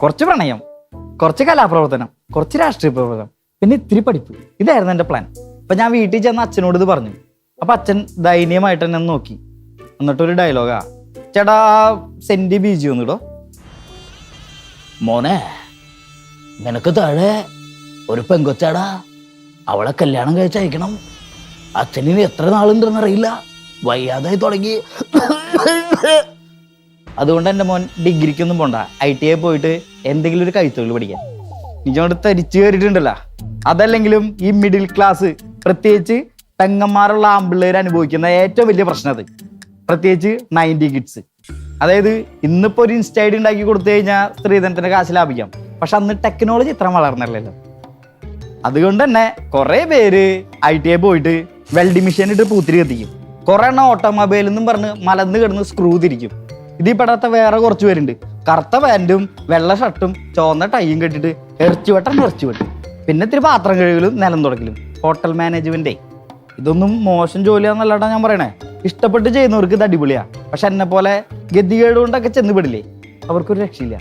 കുറച്ച് പ്രണയം കുറച്ച് കലാപ്രവർത്തനം കുറച്ച് രാഷ്ട്രീയ പ്രവർത്തനം പിന്നെ ഇത്തിരി പഠിപ്പ്. ഇതായിരുന്നു എന്റെ പ്ലാൻ അപ്പം ഞാൻ വീട്ടിൽ ചെന്ന് അച്ഛനോട് ഇത് പറഞ്ഞു. അപ്പം അച്ഛൻ ദയനീയമായിട്ട് ഒന്ന് നോക്കി. എന്നിട്ടൊരു ഡയലോഗാ ചേട്ടാ സെന്റി ബീജി ഒന്നിടോ മോനെ നിനക്ക് താഴെ ഒരു പെങ്കൊച്ചാടാ. അവളെ കല്യാണം കഴിച്ചയക്കണം അച്ഛനിന് എത്ര നാളുണ്ടെന്നറിയില്ല. വയ്യാതായി തുടങ്ങി. അതുകൊണ്ട് എന്റെ മോൻ ഡിഗ്രിക്കൊന്നും പോണ്ട. ഐ ടി ഐ പോയിട്ട് എന്തെങ്കിലും ഒരു കൈത്തൊഴിൽ പഠിക്കാൻ നിജോട് തരിച്ചു കയറിയിട്ടുണ്ടല്ലോ അതല്ലെങ്കിലും ഈ മിഡിൽ ക്ലാസ് പ്രത്യേകിച്ച് പെങ്ങന്മാരുള്ള ആമ്പിള്ളേർ അനുഭവിക്കുന്ന ഏറ്റവും വലിയ പ്രശ്നം അത്. പ്രത്യേകിച്ച് നയന്റി കിഡ്സ് അതായത് ഇന്നിപ്പോ ഒരു ഇൻസ്റ്റ ഐ ഡി ഉണ്ടാക്കി കൊടുത്തു കഴിഞ്ഞാൽ സ്ത്രീധനത്തിന്റെ കാശ് ലാഭിക്കാം. പക്ഷെ അന്ന് ടെക്നോളജി ഇത്ര വളർന്നില്ലല്ലോ. അതുകൊണ്ട് തന്നെ കുറെ പേര് ഐ ടി ഐ പോയിട്ട് വെൽഡിംഗ് മെഷീൻ ഇട്ട് പൂത്തിരി കത്തിക്കും. കുറെ എണ്ണം ഓട്ടോമൊബൈൽ എന്നും പറഞ്ഞ് മലന്ന് കിടന്ന് സ്ക്രൂ തിരിക്കും. ഇതിൽ പെടാത്ത വേറെ കുറച്ച് പേരുണ്ട്. കറുത്ത പാന്റും വെള്ള ഷർട്ടും ചുവന്ന ടൈയും കെട്ടിട്ട് ഇറച്ചിവട്ടം വെട്ടം ഇറച്ചി വെട്ടും പിന്നെ ഇത്തിരി പാത്രം കഴുകലും നിലം തുടക്കലും. ഹോട്ടൽ മാനേജ്മെന്റേ ഇതൊന്നും മോശം ജോലിയാന്നല്ലാട്ടാ ഞാൻ പറയണേ. ഇഷ്ടപ്പെട്ട് ചെയ്യുന്നവർക്ക് ഇത് അടിപൊളിയാ. പക്ഷെ എന്നെ പോലെ ഗതികേട് കൊണ്ടൊക്കെ ചെന്ന് പെടില്ലേ? അവർക്കൊരു രക്ഷയില്ല.